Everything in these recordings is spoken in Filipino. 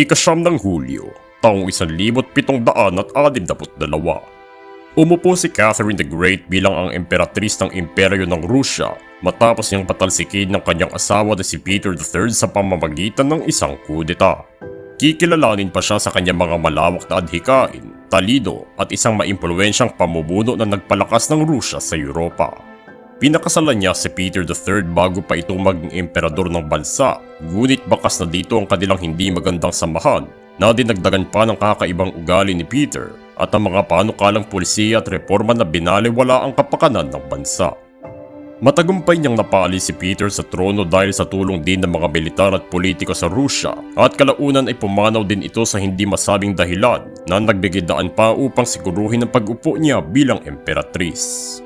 Ikasyam ng Hulyo, taong 1762. Umupo si Catherine the Great bilang ang emperatris ng imperyo ng Rusya matapos niyang patalsikin ng kanyang asawa na si Peter III sa pamamagitan ng isang kudeta. Kikilalanin pa siya sa kanyang mga malawak na adhikain, talido at isang maimpluwensyang pamumuno na nagpalakas ng Rusya sa Europa. Pinakasalan niya si Peter III bago pa ito maging emperador ng bansa, ngunit bakas na dito ang kanilang hindi magandang samahan na dinagdagan pa ng kakaibang ugali ni Peter at ang mga panukalang pulisiya at reforma na binaliwala ang kapakanan ng bansa. Matagumpay niyang napali si Peter sa trono dahil sa tulong din ng mga militar at politiko sa Rusya at kalaunan ay pumanaw din ito sa hindi masabing dahilan na nagbigay daan pa upang siguruhin ang pag-upo niya bilang emperatris.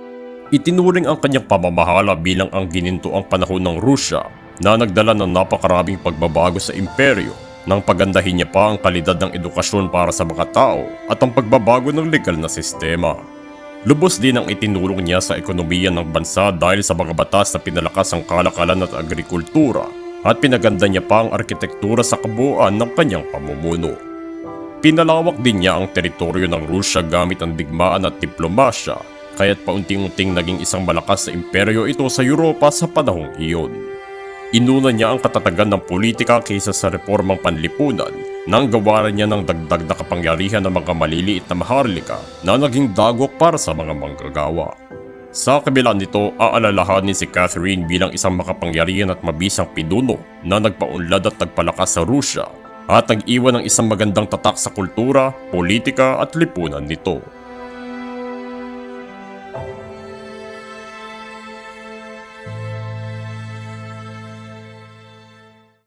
Itinuring ang kanyang pamamahala bilang ang ginintuang panahon ng Rusya na nagdala ng napakaraming pagbabago sa imperyo nang pagandahin niya pa ang kalidad ng edukasyon para sa mga tao at ang pagbabago ng legal na sistema. Lubos din ang itinulong niya sa ekonomiya ng bansa dahil sa mga batas na pinalakas ang kalakalan at agrikultura at pinaganda niya pa ang arkitektura sa kabuuan ng kanyang pamumuno. Pinalawak din niya ang teritoryo ng Rusya gamit ang digmaan at diplomasya kaya't paunting-unting naging isang malakas na imperyo ito sa Europa sa panahong iyon. Inuna niya ang katatagan ng politika kaysa sa reformang panlipunan nang gawaran niya ng dagdag na kapangyarihan ng mga maliliit na maharlika na naging dagok para sa mga manggagawa. Sa kabila nito, aalalahanin si Catherine bilang isang makapangyarihan at mabisang pinuno na nagpaunlad at nagpalakas sa Rusya at nag-iwan ng isang magandang tatak sa kultura, politika at lipunan nito. Thank you.